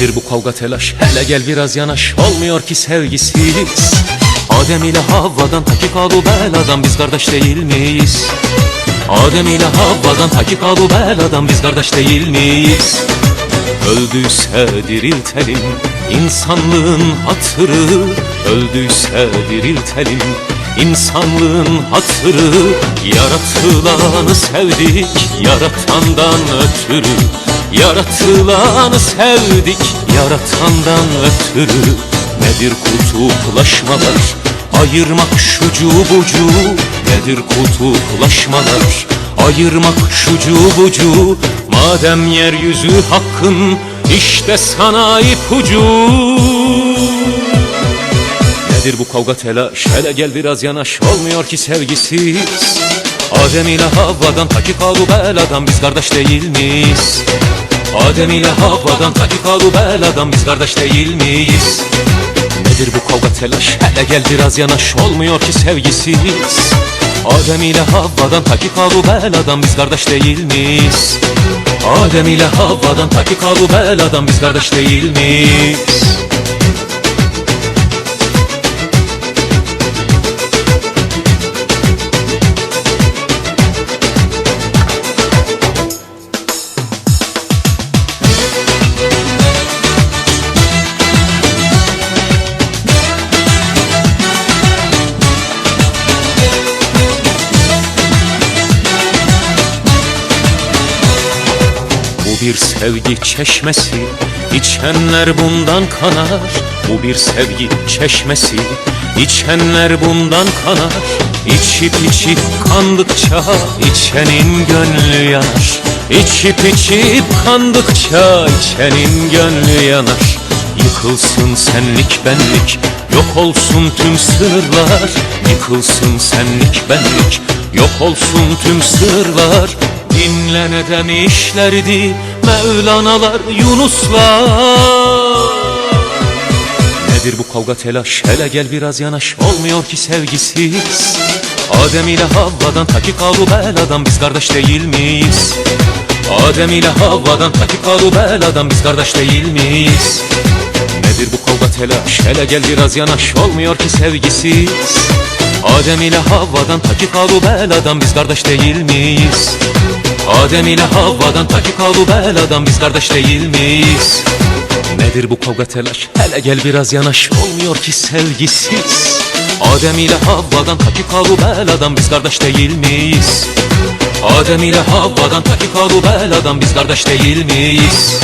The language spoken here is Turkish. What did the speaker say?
Nedir bu kavga telaş? Hele gel biraz yanaş. Olmuyor ki sevgisiz. Adem ile Havva'dan takikalu beladan biz kardeş değil miyiz? Adem ile Havva'dan takikalu beladan biz kardeş değil miyiz? Öldüyse diriltelim insanlığın hatırı. Öldüyse diriltelim insanlığın hatırı. Yaratılanı sevdik yaratandan ötürü Yaratılanı sevdik yaratandan ötürü Nedir kutuplaşmalar? Ayırmak şucu bucu Nedir kutuplaşmalar? Ayırmak şucu bucu Madem yeryüzü hakkın işte sana ipucu Nedir bu kavga telaş? Hele gel biraz yanaş Olmuyor ki sevgisiz Adem ile Havva'dan takikalu beladan biz kardeş değil miyiz? Adem ile Havva'dan takikalu beladan biz kardeş değil miyiz? Nedir bu kavga telaş hele gel biraz yanaş Olmuyor ki sevgisiz Adem ile Havva'dan takikalu beladan biz kardeş değil miyiz? Adem ile Havva'dan takikalu beladan biz kardeş değil miyiz? Bir sevgi çeşmesi içenler bundan kanar Bu bir sevgi çeşmesi. İçenler bundan kanar İçip içip kandıkça içenin gönlü yanar. İçip içip kandıkça içenin gönlü yanar. Yıkılsın senlik benlik Yok olsun tüm sınırlar Yıkılsın senlik benlik Yok olsun tüm sırlar. Dinle ne demişlerdi Mevlanalar Yunuslar. Nedir bu kavga telaş? Hele gel biraz yanaş. Olmuyor ki sevgisiz. Adem ile Havva'dan takikalu beladan biz kardeş değil miyiz? Adem ile Havva'dan takikalu beladan biz kardeş değil miyiz? Nedir bu kavga telaş? Hele gel biraz yanaş. Olmuyor ki sevgisiz. Adem ile Havva'dan takikalu beladan biz kardeş değil miyiz? Adem ile Havva'dan takikalu beladan biz kardeş değil miyiz? Nedir bu kavga telaş hele gel biraz yanaş Olmuyor ki sevgisiz Adem ile Havva'dan takikalu beladan biz kardeş değil miyiz? Adem ile Havva'dan takikalu beladan biz kardeş değil miyiz?